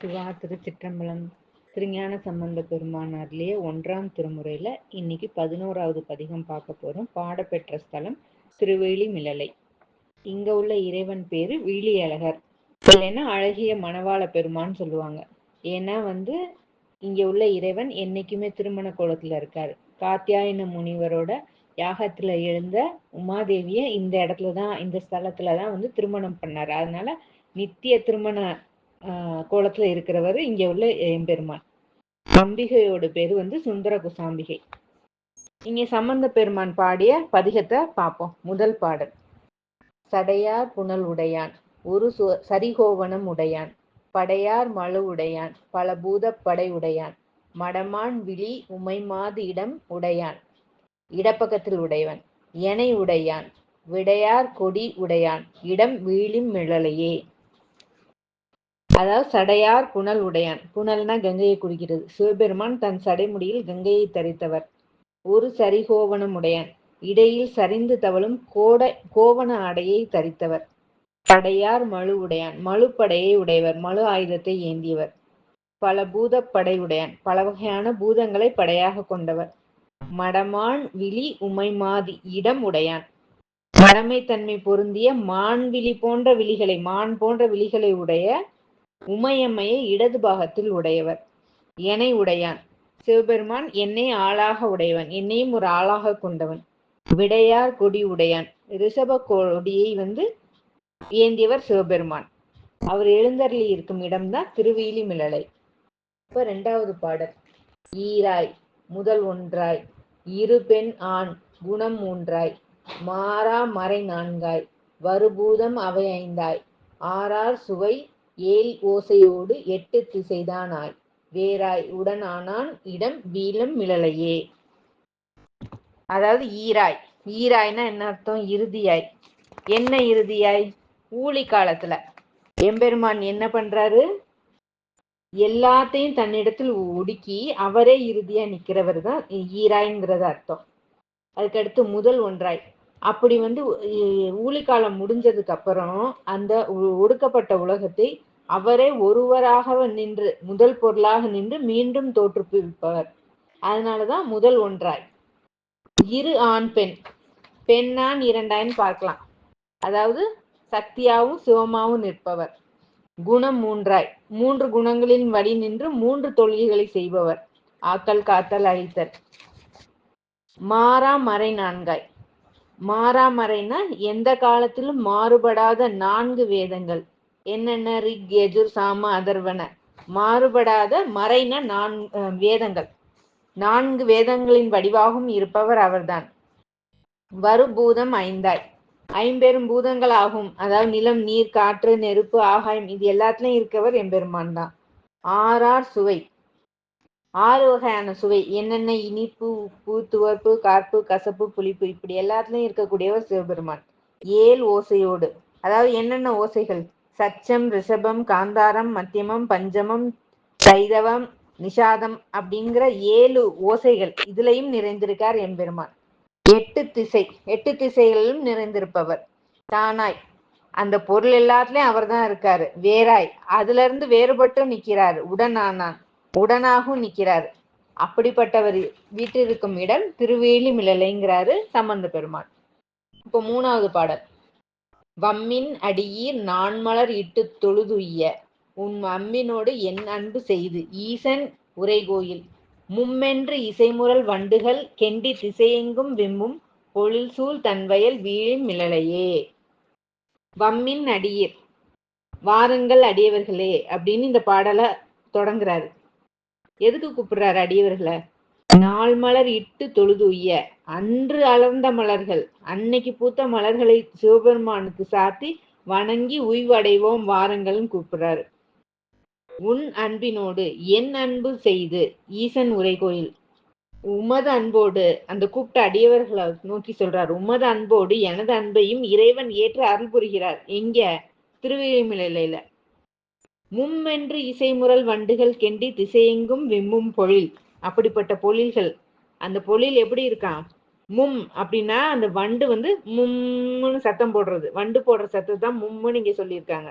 சிவா திருச்சிற்றம்பலம் திருஞான சம்பந்த பெருமானார்லேயே ஒன்றாம் திருமுறையில இன்னைக்கு பதினோராவது பதிகம் பார்க்க போறோம். பாடப்பெற்ற ஸ்தலம் திருவேலி மிளலை இங்க உள்ள இறைவன் பேரு வீழியழகர் இல்லைன்னா அழகிய மணவாள பெருமான்னு சொல்லுவாங்க. ஏன்னா வந்து இங்க உள்ள இறைவன் என்னைக்குமே திருமண கோலத்துல இருக்காரு. காத்தியாயன முனிவரோட யாகத்துல எழுந்த உமாதேவிய இந்த இடத்துலதான் இந்த ஸ்தலத்துலதான் வந்து திருமணம் பண்ணாரு. அதனால நித்திய திருமண கோலத்துல இருக்கிறவர் இங்க உள்ள எம்பெருமான். அம்பிகையோட பேரு வந்து சுந்தர குசாம்பிகை. இங்க சம்பந்த பெருமான் பாடிய பதிகத்தை பார்ப்போம். முதல் பாடல். சடையார் புனல் உடையான் ஒரு சு- சரிகோவனம் உடையான் படையார் மழு உடையான் பல பூதப்படை உடையான் மடமான் விழி உமைமாது இடம் உடையான். இடப்பக்கத்தில் உடையவன் எனை உடையான் விடையார் கொடி உடையான் இடம் வீழிம் மிழலையே அதாவது சடையார் புனல் உடையான். புனல்னா கங்கையை குறிக்கிறது. சிவபெருமான் தன் சடைமுடியில் கங்கையை தரித்தவர். ஒரு சரிகோவனம் உடையான். இடையில் சரிந்து தவழும் கோட கோவண ஆடையை தரித்தவர். படையார் மழு உடையான். மழுப்படையை உடையவர். மழு ஆயுதத்தை ஏந்தியவர். பல பூதப் படை உடையான். பல வகையான பூதங்களை படையாக கொண்டவர். மடமான் விழி உமைமாதி இடம் உடையான். மடமைத்தன்மை தன்மை பொருந்திய மான் விழி போன்ற விழிகளை மான் போன்ற விழிகளை உடைய உமையம்மையை இடது பாகத்தில் உடையவர். எனை உடையான். சிவபெருமான் என்னை ஆளாக உடையவன். என்னையும் ஒரு ஆளாக கொண்டவன். விடையார் கொடி உடையான். ரிஷப கொடியை வந்து ஏந்தியவர் சிவபெருமான். அவர் எழுந்தருளி இருக்கும் இடம்தான் திருவேலி மிளலை. இப்ப ரெண்டாவது பாடல். ஈராய் முதல் ஒன்றாய். இரு பெண் ஆண் குணம் மூன்றாய். மாறா மறை நான்காய். வருபூதம் அவை ஐந்தாய். ஆறார் சுவை ஏல் ஓசையோடு எட்டு திசைதானாய். வேறாய் உடனானான் இடம் வீலம் மிளலையே. அதாவது ஈராய். ஈராய்னா என்ன அர்த்தம்? இறுதியாய். என்ன இறுதியாய்? ஊழி காலத்துல. எம்பெருமான் என்ன பண்றாரு? எல்லாத்தையும் தன்னிடத்தில் ஒடுக்கி அவரே இறுதியா நிக்கிறவர் தான் ஈராய்ங்கிறது அர்த்தம். அதுக்கடுத்து முதல் ஒன்றாய். அப்படி வந்து ஊழிக்காலம் முடிஞ்சதுக்கு அப்புறம் அந்த ஒ- ஒடுக்கப்பட்ட உலகத்தை அவரே ஒருவராக நின்று முதல் பொருளாக நின்று மீண்டும் தோற்றுவிப்பவர். அதனாலதான் முதல் ஒன்றாய். இரு ஆண் பெண். பெண்ணான் இரண்டாயின்னு பார்க்கலாம். அதாவது சக்தியாவும் சிவமாவும் நிற்பவர். குணம் மூன்றாய். மூன்று குணங்களின் வழி நின்று மூன்று தொழில்களை செய்பவர். ஆக்கல் காத்தல் அழித்தல். மாறா மறை நான்காய். மாறா மறைனா எந்த காலத்திலும் மாறுபடாத நான்கு வேதங்கள். என்னென்ன ரிக் எஜுர் சாம அதர்வன. மாறுபடாத மறைன நான் வேதங்கள். நான்கு வேதங்களின் வடிவாகவும் இருப்பவர் அவர்தான். வருபூதம் ஐந்தாய். ஐம்பெரும் பூதங்கள் ஆகும் அதாவது நிலம் நீர் காற்று நெருப்பு ஆகாயம் இது எல்லாத்துலயும் இருக்கவர் எம்பெருமான் தான். ஆறார் சுவை. ஆறு வகையான சுவை. என்னென்ன இனிப்பு உப்பு துவர்ப்பு கார்ப்பு கசப்பு புளிப்பு இப்படி எல்லாத்துலயும் இருக்கக்கூடியவர் சிவபெருமான். ஏழு ஓசையோடு. அதாவது என்னென்ன ஓசைகள்? சச்சம் ரிஷபம் காந்தாரம் மத்தியமம் பஞ்சமம் சைதவம் நிஷாதம் அப்படிங்கிற ஏழு ஓசைகள் இதுலயும் நிறைந்திருக்கார் எம்பெருமான். எட்டு திசை எட்டு திசைகளிலும் நிறைந்திருப்பவர். தானாய். அந்த பொருள் எல்லாத்துலயும் அவர்தான் இருக்காரு. வேறாய். அதுல இருந்து வேறுபட்டும் நிக்கிறாரு. உடனானான். உடனாகவும் நிக்கிறாரு. அப்படிப்பட்டவர் வீட்டிற்கும் இடம் திருவேலி மிளலைங்கிறாரு சம்பந்த பெருமான். இப்போ மூணாவது பாடல். வம்மின் அடியீர் நான்மலர் இட்டு தொழுதுய்ய. உன் அம்மினோடு என் அன்பு செய்து. ஈசன் உரைகோயில் மும்மென்று இசைமுரல் வண்டுகள் கெண்டி திசையெங்கும் விம்மும். பொழில் சூழ் தன்வயல் வீழின் மிளலையே வம்மின் அடியீர் வாருங்கள் அடியவர்களே அப்படின்னு இந்த பாடலை தொடங்குறாரு. எதுக்கு கூப்பிடுறாரு அடியவர்களை? நாள் மலர் இட்டு தொழுது அன்று அலர்ந்த மலர்கள் அன்னைக்கு பூத்த மலர்களை சிவபெருமானுக்கு சாத்தி வணங்கி உய்வடைவோம் வாரங்களும் கூப்பிடுறாரு. உன் அன்பினோடு என் அன்பு செய்து ஈசன் உரைகோயில் உமது அன்போடு அந்த கூப்பிட்ட அடியவர்களை நோக்கி சொல்றார் உமது அன்போடு எனது அன்பையும் இறைவன் ஏற்று அருள் புரிகிறார். எங்க? திருவேலிமலையில. மும்மென்று இசைமுரல் வண்டுகள் கெண்டி திசையெங்கும் விம்மும் பொழில். அப்படிப்பட்ட பொழில்கள். அந்த பொழில் எப்படி இருக்கான் மும் அப்படின்னா அந்த வண்டு வந்து மும்முன்னு சத்தம் போடுறது. வண்டு போடுற சத்தம் தான் மும்முன்னு இங்க சொல்லியிருக்காங்க.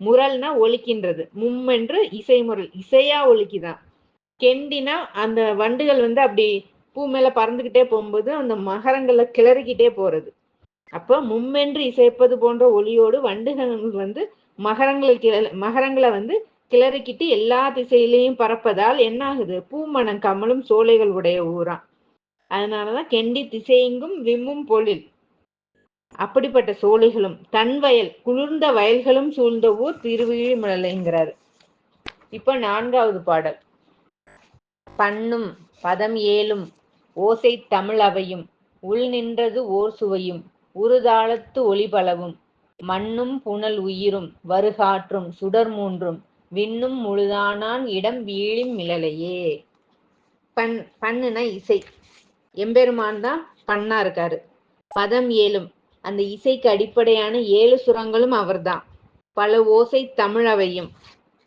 முரல்னா ஒலிக்கின்றது. மும்மென்று இசை முரல் இசையா ஒலிக்குதான். கெண்டினா அந்த வண்டுகள் வந்து அப்படி பூ மேல பறந்துகிட்டே போகும்போது அந்த மகரங்களை கிளறிக்கிட்டே போறது. அப்போ மும்மென்று இசைப்பது போன்ற ஒளியோடு வண்டுகள் வந்து மகரங்களை கிள மகரங்களை வந்து கிளறிக்கிட்டு எல்லா திசையிலையும் பறப்பதால் என்ன ஆகுது பூமணம் கமலும் சோலைகள் உடைய ஊராம். அதனாலதான் கெண்டி திசையெங்கும் விம்மும் பொழில். அப்படிப்பட்ட சோலைகளும் தன் வயல் குளிர்ந்த வயல்களும் சூழ்ந்த ஊர் திருவிழிமலைங்கிறாரு இப்ப நான்காவது பாடல். பண்ணும் பதம் ஏழும் ஓசை தமிழ் அவையும் உள் நின்றது ஓர் சுவையும் உருதாளத்து ஒளிபலவும் மண்ணும் புனல் உயிரும் வருகாற்றும் சுடர் மூன்றும் விண்ணும் முழுதானான் இடம் வீழும் மிளலையே பண் பண்ணுனா இசை. எம்பெருமான் தான் பண்ணா இருக்காரு. பதம் ஏழும். அந்த இசைக்கு அடிப்படையான ஏழு சுரங்களும் அவர்தான். பல ஓசை தமிழவையும்.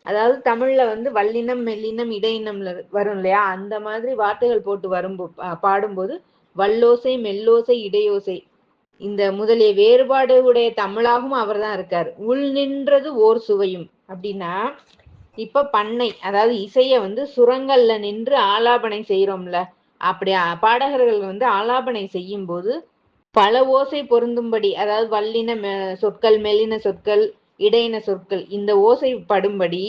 அதாவது தமிழ்ல வந்து வல்லினம் மெல்லினம் இடையினம்ல வரும் இல்லையா? அந்த மாதிரி வார்த்தைகள் போட்டு வரும் பாடும்போது வல்லோசை மெல்லோசை இடையோசை இந்த முதலிய வேறுபாடு உடைய தமிழாகவும் அவர் தான் இருக்கார். உள் நின்றது ஓர் சுவையும். அப்படின்னா இப்ப பண்ணை அதாவது இசைய வந்து சுரங்கள்ல நின்று ஆலாபனை செய்யறோம்ல அப்படி பாடகர்கள் வந்து ஆலாபனை செய்யும் போது பல ஓசை பொருந்தும்படி அதாவது வல்லின சொற்கள் மெல்லின சொற்கள் இடையின சொற்கள் இந்த ஓசை படும்படி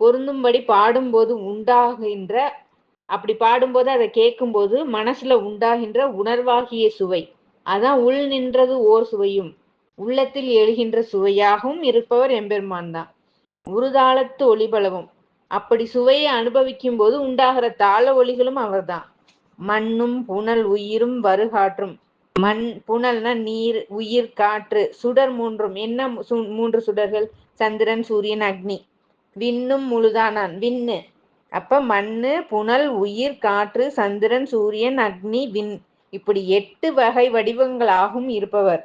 பொருந்தும்படி பாடும்போது உண்டாகின்ற அப்படி பாடும்போது அதை கேட்கும்போது மனசுல உண்டாகின்ற உணர்வாகிய சுவை. அதான் உள் நின்றது ஓர் சுவையும் உள்ளத்தில் எழுகின்ற சுவையாகவும் இருப்பவர் எம்பெருமான் தான் உருதாளத்து ஒளிபலவும் அப்படி சுவையை அனுபவிக்கும் போது உண்டாகிற தாள ஒளிகளும் அவர்தான். மண்ணும் புனல் உயிரும் வருகாற்றும். மண் புனல்னா நீர் உயிர் காற்று சுடர் மூன்றும். என்ன மூன்று சுடர்கள்? சந்திரன் சூரியன் அக்னி. விண்ணும் முழுதானான். விண்ணு. அப்ப மண்ணு புனல் உயிர் காற்று சந்திரன் சூரியன் அக்னி விண் இப்படி எட்டு வகை வடிவங்களாகவும் இருப்பவர்.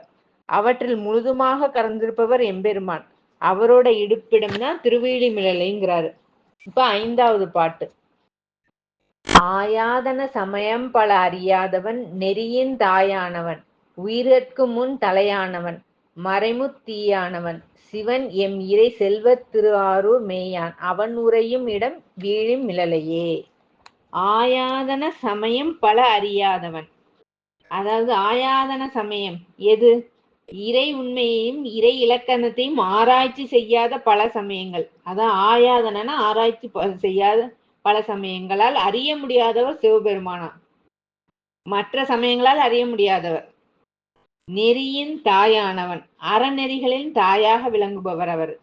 அவற்றில் முழுதுமாக கறந்திருப்பவர் எம்பெருமான். அவரோட இடுப்பிடம் தான் திருவேலிமிழலைங்கிறாரு இப்ப ஐந்தாவது பாட்டு. ஆயாதன சமயம் பல அறியாதவன் நெறியின் தாயானவன் உயிரற்கு முன் தலையானவன் மறைமுத்தீயானவன் சிவன் எம் இறை செல்வ திருவாரூர் மேயான் அவன் உரையும் இடம் வீழும் மிளலையே ஆயாதன சமயம் பல அறியாதவன் அதாவது ஆயாதன சமயம். எது? இறை உண்மையையும் இறை இலக்கணத்தையும் ஆராய்ச்சி செய்யாத பல சமயங்கள். அதான் ஆயாதனா ஆராய்ச்சி செய்யாத பல சமயங்களால் அறிய முடியாதவர் சிவபெருமானா மற்ற சமயங்களால் அறிய முடியாதவர். நெறியின் தாயானவன். அறநெறிகளின் தாயாக விளங்குபவர் அவர்.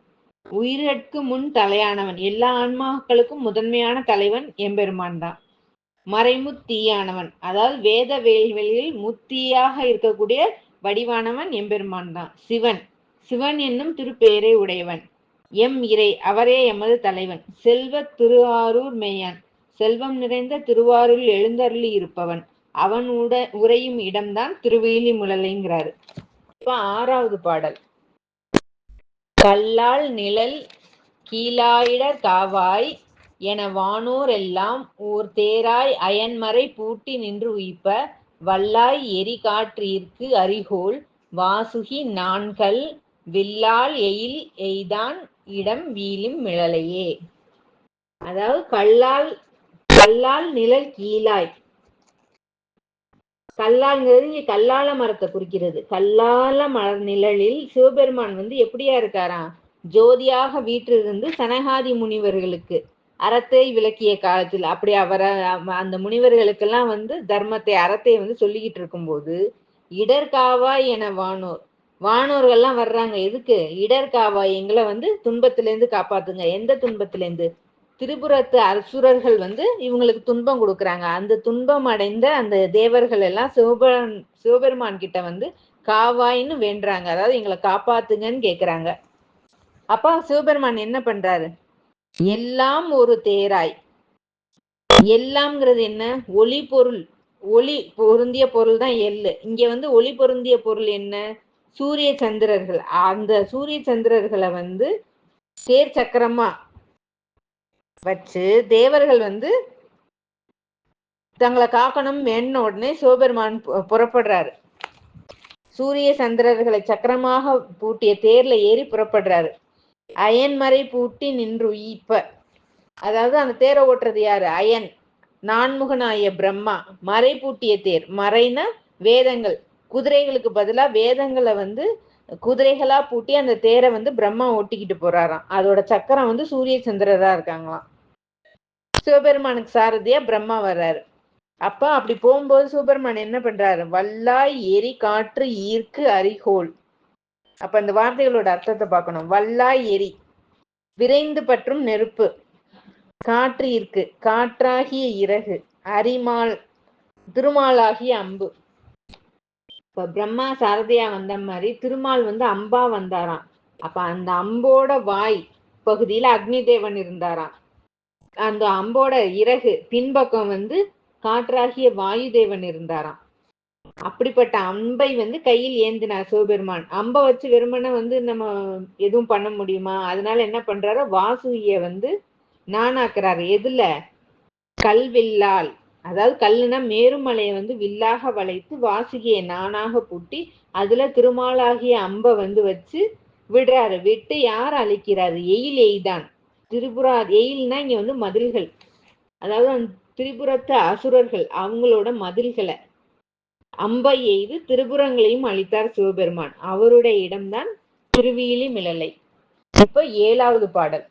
உயிரிற்கு முன் தலையானவன். எல்லா ஆன்மாக்களுக்கும் முதன்மையான தலைவன் எம்பெருமான் தான் மறைமுத்தீயானவன் அதாவது வேத வேல்வெளியில் முத்தியாக இருக்கக்கூடிய வடிவானவன் எம்பெருமான் தான். சிவன். சிவன் என்னும் திருப்பெயரை உடையவன். எம் இறை. அவரே எமது தலைவன். செல்வ திருவாரூர் மேயான். செல்வம் நிறைந்த திருவாரூரில் எழுந்தருளி இருப்பவன். அவன் உட உரையும் இடம்தான் திருவேலி முழலைங்கிறாரு. இப்ப ஆறாவது பாடல். கல்லால் நிழல் கீழாயிடர் காவாய் என வானோர் எல்லாம் ஓர் தேராய் அயன்மறை பூட்டி நின்று உயிப்ப வல்லாய் எரி காற்றீர்க்கு அரிகோல் வாசுகி நான்கள் வில்லால் எயில் எய்தான் இடம் வீழும் மிழலையே. அதாவது கல்லால் கல்லால் நிழல் கீழாய். கல்லாங்கிறது இங்க கல்லால மரத்தை குறிக்கிறது. கல்லால மலர் நிழலில் சிவபெருமான் வந்து எப்படியா இருக்காராம்? ஜோதியாக வீற்றிருந்து சனகாதி முனிவர்களுக்கு. அறத்தை விளக்கிய காலத்தில் அப்படி அவரை அந்த முனிவர்களுக்கெல்லாம் வந்து தர்மத்தை அறத்தை வந்து சொல்லிக்கிட்டு இருக்கும்போது இடர்காவாய் என வானோர். வானோர்கள்லாம் வர்றாங்க. எதுக்கு? இடர்காவாய் எங்களை வந்து துன்பத்திலேருந்து காப்பாத்துங்க. எந்த துன்பத்திலேருந்து திரிபுரத்து அசுரர்கள் வந்து இவங்களுக்கு துன்பம் கொடுக்குறாங்க. அந்த துன்பம் அடைந்த அந்த தேவர்கள் எல்லாம் சிவபெருமான் சிவபெருமான் கிட்ட வந்து காவாயின்னு வேண்டுறாங்க. அதாவது எங்களை காப்பாத்துங்கன்னு கேக்குறாங்க. அப்பா சிவபெருமான் என்ன பண்றாரு? எல்லாம் ஒரு தேராய். எல்லாம்ங்கிறது என்ன? ஒளி பொருள். ஒளி பொருந்திய பொருள் தான் எள்ளு இங்க வந்து ஒளி பொருந்திய பொருள் என்ன? சூரிய சந்திரர்கள். அந்த சூரிய சந்திரர்களை வந்து தேர் சக்கரமா வச்சு தேவர்கள் வந்து தங்களை காக்கணும் வேணுன உடனே சிவபெருமான் புறப்படுறாரு. சூரிய சந்திரர்களை சக்கரமாக பூட்டிய தேர்ல ஏறி புறப்படுறாரு. அயன்மறை பூட்டி நின்றுயிப்ப அதாவது அந்த தேரை ஓட்டுறது யாரு? அயன். நான்முகனாய பிரம்மா. மறை பூட்டிய தேர். மறைனா வேதங்கள். குதிரைகளுக்கு பதிலா வேதங்களை வந்து குதிரைகளா பூட்டி அந்த தேரை வந்து பிரம்மா ஓட்டிக்கிட்டு போறாராம். அதோட சக்கரம் வந்து சூரிய சந்திரரா இருக்காங்களாம். சிவபெருமானுக்கு சாரதியா பிரம்மா வர்றாரு. அப்ப அப்படி போகும்போது சிவபெருமான் என்ன பண்றாரு? வல்லாய் எரி காற்று ஈர்க்கு அரிகோல் அப்ப அந்த வார்த்தைகளோட அர்த்தத்தை பார்க்கணும். வல்லாய் எரி விரைந்து பற்றும் நெருப்பு காற்று இருக்கு காற்றாகிய இறகு அரிமால் திருமாலாகிய அம்பு. இப்ப பிரம்மா சாரதியா வந்த மாதிரி திருமால் வந்து அம்பா வந்தாராம். அப்ப அந்த அம்போட வாய் பகுதியில அக்னி தேவன் இருந்தாராம். அந்த அம்போட இறகு பின்பக்கம் வந்து காற்றாகிய வாயு தேவன் இருந்தாராம். அப்படிப்பட்ட அம்பை வந்து கையில் ஏந்தினார் சிவபெருமான் அம்பை வச்சு வெறுமனை வந்து நம்ம எதுவும் பண்ண முடியுமா? அதனால என்ன பண்றாரு வாசுகிய வந்து நானாக்குறாரு எதுல? கல்வில்லால் அதாவது கல்லுனா மேருமலையை வந்து வில்லாக வளைத்து வாசுகியை நானாக பூட்டி அதுல திருமாலாகிய அம்பை வந்து வச்சு விடுறாரு. விட்டு யார் அழிக்கிறாரு? எயில் எய்தான். திரிபுரா எயில்னா இங்க வந்து மதில்கள். அதாவது அந்த திரிபுரத்து அசுரர்கள் அவங்களோட மதில்களை. அம்பை எய்து திரிபுரங்களையும் அளித்தார் சிவபெருமான். அவருடைய இடம்தான் திருவியிலி மிளலை. இப்ப ஏழாவது பாடல்.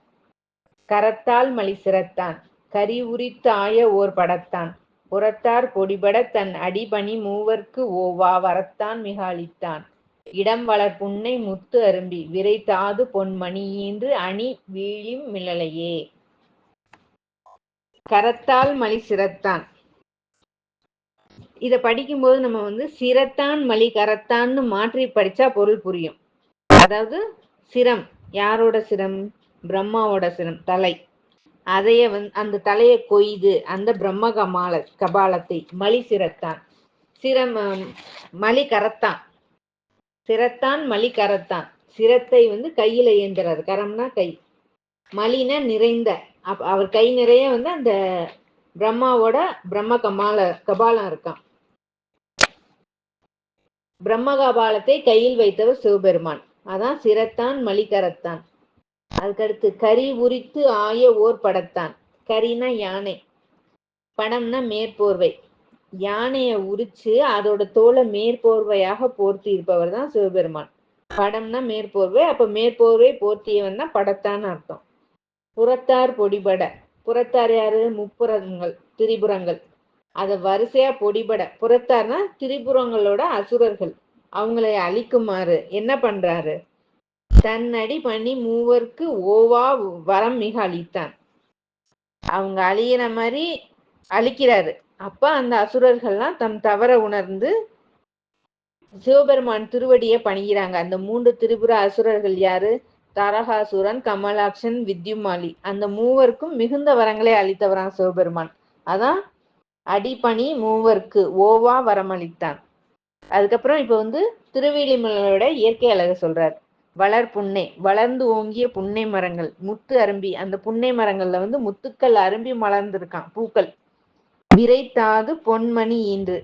கரத்தால் மலி சிறத்தான் கரி உரித்தாய ஓர் படத்தான் புறத்தார் பொடிபட தன் அடிபணி மூவர்க்கு ஓவா வரத்தான் மிக அளித்தான். இடம் வளர் புன்னை முத்து அரும்பி விரைத்தாது பொன்மணி ஈன்று அணி வீழிம் மிளலையே. கரத்தால் மலி சிறத்தான் இதை படிக்கும்போது நம்ம வந்து சிரத்தான் மலி கரத்தான்னு மாற்றி படிச்சா பொருள் புரியும். அதாவது சிரம். யாரோட சிரம்? பிரம்மாவோட சிரம் தலை. அதைய வந்து அந்த தலையை கொய்து அந்த பிரம்ம கமால கபாலத்தை மலி சிரத்தான். சிரம் மலி கரத்தான் சிரத்தான் மலி கரத்தான் சிரத்தை வந்து கையில ஏந்துறாரு கரம்னா கை. மலினா நிறைந்த. அவர் கை நிறைய வந்து அந்த பிரம்மாவோட பிரம்ம கமால கபாலம் இருக்கான் பிரம்மகபாலத்தை கையில் வைத்தவர் சிவபெருமான். அதான் சிரத்தான் மலிகரத்தான். அதுக்கடுத்து கரி உரித்து ஆய ஓர் படத்தான். கரினா யானை. படம்னா மேற்போர்வை. யானையை உரிச்சு அதோட தோலை மேற்போர்வையாக போர்த்தி இருப்பவர் தான் சிவபெருமான். படம்னா மேற்போர்வை. அப்ப மேற்போர்வை போர்த்தியவன் தான் படத்தான்னு அர்த்தம். புறத்தார் பொடிபட. புறத்தார் யாரு? முப்புறங்கள் திரிபுரங்கள். அதை வரிசையா பொடிபட புறத்தார்னா திரிபுரங்களோட அசுரர்கள். அவங்களை அழிக்குமாறு என்ன பண்றாரு? தன்னடி பண்ணி மூவருக்கு ஓவா வரம் மிக அழித்தான் அவங்க அழியிற மாதிரி அழிக்கிறாரு. அப்ப அந்த அசுரர்கள்லாம் தம் தவற உணர்ந்து சிவபெருமான் திருவடியை பணிகிறாங்க அந்த மூன்று திரிபுர அசுரர்கள் யாரு? தாரகாசுரன் கமலாக்ஷன் வித்யுமாலி. அந்த மூவருக்கும் மிகுந்த வரங்களை அளித்தவரான் சிவபெருமான். அதான் அடிபணி மூவர்க்கு ஓவா வரமளித்தான். அதுக்கப்புறம் இப்ப வந்து திருவேலிமலையோட இயற்கை அழக சொல்றார். வளர் புன்னை வளர்ந்து ஓங்கிய புன்னை மரங்கள் முத்து அரும்பி அந்த புன்னை மரங்கள்ல வந்து முத்துக்கள் அரும்பி மலர்ந்திருக்கான் பூக்கள். விரைத்தாது பொன்மணி ஈன்று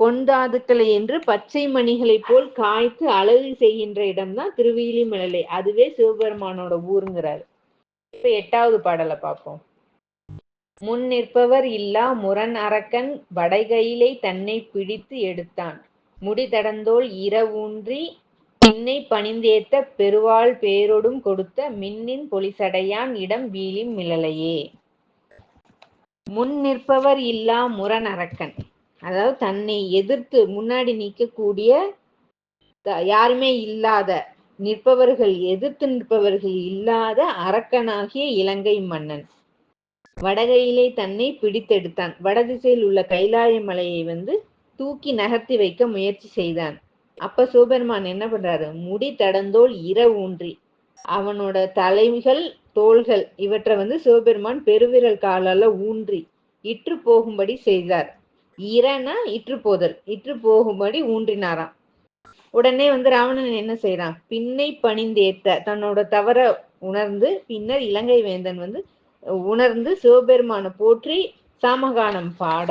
பொன்தாதுக்களை என்று பச்சை மணிகளைப் போல் காய்த்து அழகு செய்கின்ற இடம்தான் திருவேலிமலை அதுவே சிவபெருமானோட ஊருங்கிறாரு. இப்ப எட்டாவது பாடலை பார்ப்போம். முன் நிற்பவர் இல்லா முரண் அரக்கன் வடைகையிலே தன்னை பிடித்து எடுத்தான். முடிதடந்தோள் இரவூன்றி பின்னை பணிந்தேத்த பெருவாள் பேரொடும் கொடுத்த மின்னின் பொலிசடையான் இடம் வீழிம் மிளலையே முன் நிற்பவர் இல்லா முரண் அரக்கன். அதாவது தன்னை எதிர்த்து முன்னாடி நிற்கக்கூடிய த- யாருமே இல்லாத நிற்பவர்கள் எதிர்த்து நிற்பவர்கள் இல்லாத அரக்கனாகிய இலங்கை மன்னன். வடகையிலே தன்னை பிடித்தெடுத்தான். வடதிசையில் உள்ள கைலாய மலையை வந்து தூக்கி நகர்த்தி வைக்க முயற்சி செய்தான். அப்ப சிவபெருமான் என்ன பண்றாரு? முடி தடந்தோல் இர ஊன்றி அவனோட தலைகள் தோள்கள் இவற்றை வந்து சிவபெருமான் பெருவிரல் காலால ஊன்றி இற்று போகும்படி செய்தார். இரனா இற்று போதல் இற்று போகும்படி ஊன்றினாராம். உடனே வந்து ராவணன் என்ன செய்யறான் பின்னை பணிந்தேத்த தன்னோட தவற உணர்ந்து பின்னர் இலங்கை வேந்தன் வந்து உணர்ந்து சிவபெருமானை போற்றி சாமகானம் பாட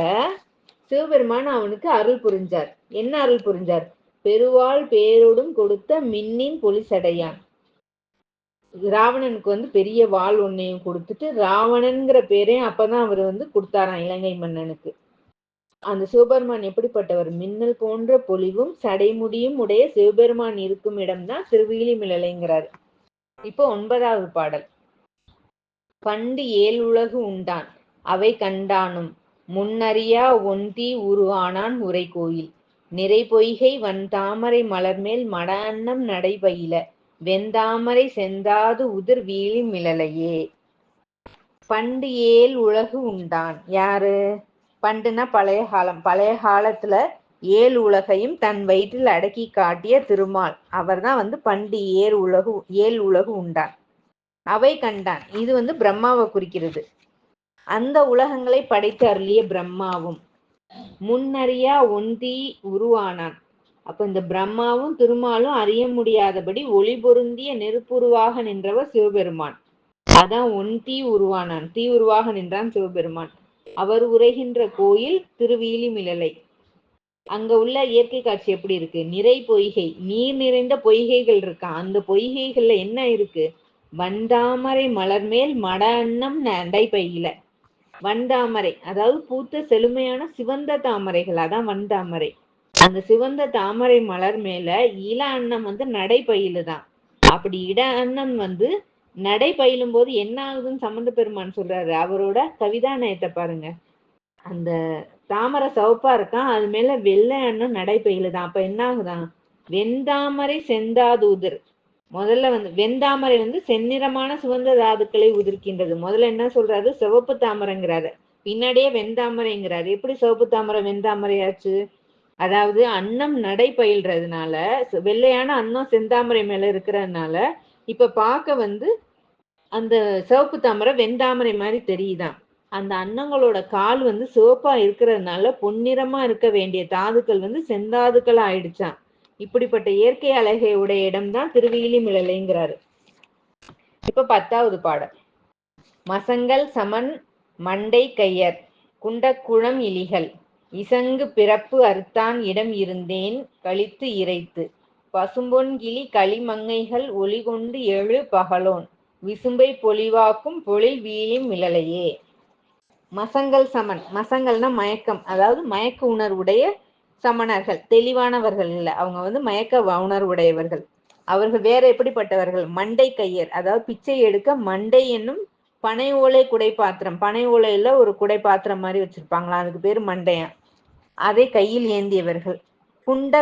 சிவபெருமான் அவனுக்கு அருள் புரிஞ்சார். என்ன அருள் புரிஞ்சார்? பெருவாள் பேரோடும் கொடுத்த மின்னின் பொலிசடையான். ராவணனுக்கு வந்து பெரிய வாள் ஒன்னையும் கொடுத்துட்டு ராவணன்கிற பேரையும் அப்பதான் அவர் வந்து கொடுத்தாராம் இலங்கை மன்னனுக்கு. அந்த சிவபெருமான் எப்படிப்பட்டவர்? மின்னல் போன்ற பொலிவும் சடைமுடியும் உடைய சிவபெருமான் இருக்கும் இடம்தான் திருவிழிமிழலைங்கிறார் இப்போ ஒன்பதாவது பாடல். பண்டு ஏழு உலகு உண்டான். அவை கண்டானும். முன்னறியா ஒன்றி உருவானான் உரை கோயில் நிறை பொய்கை வன் தாமரை மலர்மேல் மட அன்னம் நடைபயில. வெந்தாமரை செந்தாது உதிர் வீழி மிளலையே பண்டு ஏழு உலகு உண்டான். யாரு? பண்டுனா பழைய காலம். பழைய காலத்துல ஏழு உலகையும் தன் வயிற்றில் அடக்கி காட்டிய திருமால். அவர்தான் வந்து பண்டு ஏழு உலகு ஏழு உலகு உண்டான். அவை கண்டான். இது வந்து பிரம்மாவை குறிக்கிறது. அந்த உலகங்களை படைத்து அருளிய பிரம்மாவும் முன்னறியா ஒந்தி உருவானான். அப்ப இந்த பிரம்மாவும் திருமாலும் அறிய முடியாதபடி ஒளி பொருந்திய நெருப்புருவாக நின்றவர் சிவபெருமான். அதான் ஒன் தீ உருவானான். தீ உருவாக நின்றான் சிவபெருமான். அவர் உரைகின்ற கோயில் திருவீலிமிழலை அங்க உள்ள இயற்கை காட்சி எப்படி இருக்கு? நிறை பொய்கை. நீர் நிறைந்த பொய்கைகள் இருக்கான் அந்த பொய்கைகள்ல என்ன இருக்கு? வந்தாமரை மலர் மேல் மட அன்னம் நடை பையில வந்தாமரை அதாவது பூத்த செழுமையான சிவந்த தாமரைகள் அதான் வந்தாமரை அந்த சிவந்த தாமரை மலர் மேல இள அன்னம் வந்து நடை பயிலுதான் அப்படி இட அன்னம் வந்து நடை பயிலும் போது என்ன ஆகுதுன்னு சம்பந்த பெருமான் சொல்றாரு. அவரோட கவிதா நயத்தை பாருங்க. அந்த தாமரை சிவப்பா இருக்கான் அது மேல வெள்ளை அன்னம் நடை பயிலுதான் அப்ப என்ன ஆகுதான்? வெந்தாமரை செந்தாதூதர். முதல்ல வந்து வெந்தாமரை வந்து செந்நிறமான சிவந்த தாதுக்களை உதிர்க்கின்றது. முதல்ல என்ன சொல்றாரு? சிவப்பு தாமரைங்கிறாரு. பின்னாடியே வெந்தாமரைங்கிறாரு எப்படி சிவப்பு தாமரை வெந்தாமரையாச்சு அதாவது அன்னம் நடை பயில்றதுனால வெள்ளையான அன்னம் செந்தாமரை மேல இருக்கிறதுனால இப்ப பார்க்க வந்து அந்த சிவப்பு தாமரை வெந்தாமரை மாதிரி தெரியுதான் அந்த அன்னங்களோட கால் வந்து சிவப்பா இருக்கிறதுனால பொன்னிறமா இருக்க வேண்டிய தாதுக்கள் வந்து செந்தாதுக்கள் ஆயிடுச்சான் இப்படிப்பட்ட இயற்கை அழகை உடைய இடம்தான் திருவியிலிமிழலைங்கிறாரு இப்ப பத்தாவது பாடல். மசங்கள் சமன் மண்டை கையர் குண்டக்குளம் இலிகள் இசங்கு பிறப்பு அறுத்தான் இடம் இருந்தேன் கழித்து இறைத்து. பசும்பொன்கிளி களிமங்கைகள் ஒளி கொண்டு எழு பகலோன் விசும்பை பொலிவாக்கும் பொழில் வீழும் மிளலையே. மசங்கள் சமன். மசங்கள்னா மயக்கம். அதாவது மயக்க உணர்வுடைய சமணர்கள் தெளிவானவர்கள் இல்லை. அவங்க வந்து மயக்க உணர்வுடையவர்கள் அவர்கள் வேற எப்படிப்பட்டவர்கள்? மண்டை கையர். அதாவது பிச்சை எடுக்க மண்டை என்னும் பனை ஓலை குடை பாத்திரம் பனை ஓலையில ஒரு குடை பாத்திரம் மாதிரி வச்சிருப்பாங்களா? அதுக்கு பேர் மண்டையன் அதை கையில் ஏந்தியவர்கள். குண்ட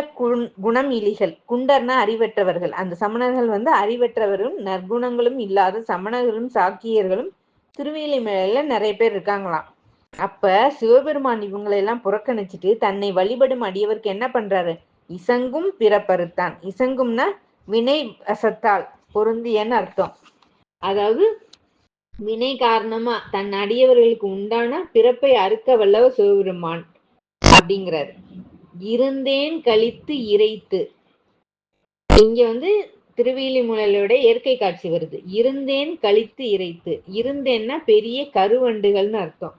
குணம் இலிகள். குண்டர்னா அறிவற்றவர்கள். அந்த சமணர்கள் வந்து அறிவற்றவரும் நற்குணங்களும் இல்லாத சமணர்களும் சாக்கியர்களும் திருவேலிமலையில நிறைய பேர் இருக்காங்களாம். அப்ப சிவபெருமான் இவங்களை எல்லாம் புறக்கணிச்சுட்டு தன்னை வழிபடும் அடியவருக்கு என்ன பண்றாரு? இசங்கும் பிறப்பறுத்தான். இசங்கும்னா வினை வசத்தால் பொருந்தியன்னு அர்த்தம். அதாவது வினை காரணமா தன் அடியவர்களுக்கு உண்டான பிறப்பை அறுக்க வல்லவ சிவபெருமான் அப்படிங்கிறாரு. இருந்தேன் கழித்து இறைத்து. இங்க வந்து திருவேலிமுலையோட இயற்கை காட்சி வருது. இருந்தேன் கழித்து இறைத்து. இருந்தேன்னா பெரிய கருவண்டுகள்னு அர்த்தம்.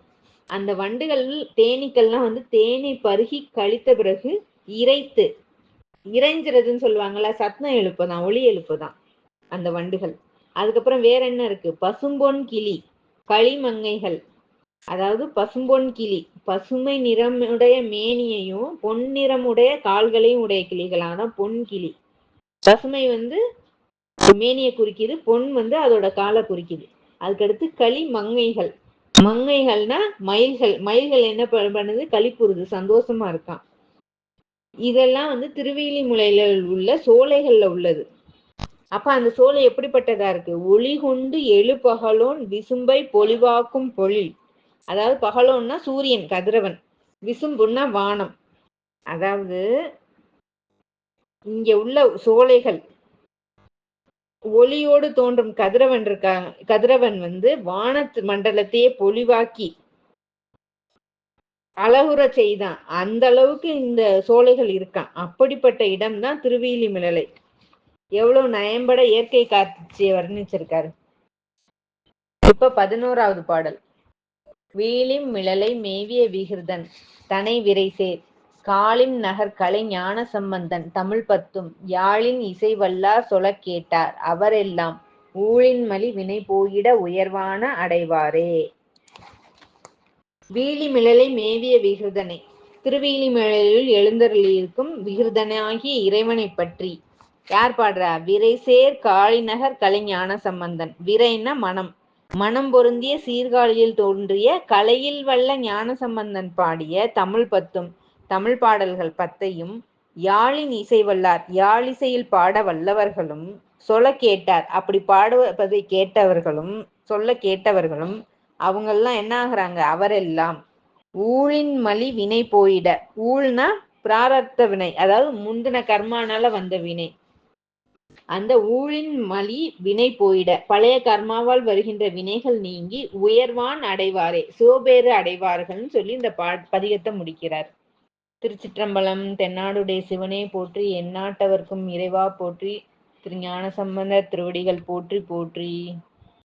அந்த வண்டுகள் தேனீக்கள்லாம் வந்து தேனை பருகி கழித்த பிறகு இறைத்து. இறைஞ்சிறதுன்னு சொல்லுவாங்கல்ல சத்னம் எழுப்பதான் ஒளி எழுப்பதான் அந்த வண்டுகள். அதுக்கப்புறம் வேற என்ன இருக்கு? பசும்பொன் கிளி களிமங்கைகள். அதாவது பசும்பொன் கிளி பசுமை நிறமுடைய மேனியையும் பொன்னிறமுடைய கால்களையும் உடைய கிளிகளான பொன் கிளி. பசுமை வந்து மேனியை குறிக்குது பொன் வந்து அதோட காலை குறிக்கிது. அதுக்கடுத்து களி மங்கைகள் மங்கைகள்னா மயில்கள் மயில்கள் என்ன பண்ணுது? கழிப்புறுது சந்தோஷமா இருக்கான். இதெல்லாம் வந்து திருவேலிமுலையில உள்ள சோலைகள்ல உள்ளது. அப்ப அந்த சோலை எப்படிப்பட்டதா இருக்கு? ஒளி கொண்டு எழு பகலோன் விசும்பை பொலிவாக்கும் பொழில். அதாவது பகலோன்னா சூரியன் கதிரவன். விசும்புன்னா வானம். அதாவது இங்க உள்ள சோலைகள் ஒளியோடு தோன்றும் கதிரவன் இருக்காங்க கதிரவன் வந்து வானத்து மண்டலத்தையே பொலிவாக்கி அழகுற செய்தான். அந்த அளவுக்கு இந்த சோலைகள் இருக்கான். அப்படிப்பட்ட இடம்தான் திருவேலிமிழலை எவ்வளவு நயம்பட இயற்கை காட்சியை வர்ணிச்சிருக்காரு. இப்ப பதினோராவது பாடல். வீலிம் மிழலை மேவிய விகிருதன் தனை விரைசேர் காளிம் நகர் கலை ஞான சம்பந்தன் தமிழ் பத்தும். யாழின் இசை வல்லார் சொலக் கேட்டார். அவரெல்லாம் ஊழின் மலி வினை போயிட உயர்வான அடைவாரே. வீழிமிழலை மேவிய விகிருதனை. திருவீழிமிழலில் எழுந்தருளியிருக்கும் விகிருதனாகிய இறைவனை பற்றி. யார் பாடுறா? விரைசேர் காளிநகர் கலைஞான சம்பந்தன். விரைன்னா மனம். மனம் பொருந்திய சீர்காழியில் தோன்றிய கலையில் வல்ல ஞான சம்பந்தன் பாடிய தமிழ் பத்தும். தமிழ் பாடல்கள் பத்தையும் யாழின் இசை வல்லார் யாழிசையில் பாட வல்லவர்களும் சொல்ல கேட்டார். அப்படி பாடுவதை கேட்டவர்களும் சொல்ல கேட்டவர்களும் அவங்கெல்லாம் என்ன ஆகுறாங்க அவரெல்லாம் ஊழின் மலி வினை போயிட. ஊழ்னா பிராரத்த வினை அதாவது முந்தின கர்மானால வந்த வினை. அந்த ஊழின் மலி வினை போயிட. பழைய கர்மாவால் வருகின்ற வினைகள் நீங்கி உயர்வான் அடைவாரே சிவபேறு அடைவார்கள்னு சொல்லி இந்த பா பதிகத்தை முடிக்கிறார். திருச்சிற்றம்பலம் தென்னாடுடைய சிவனே போற்றி எந்நாட்டவர்க்கும் இறைவா போற்றி திருஞான சம்பந்த திருவடிகள் போற்றி போற்றி.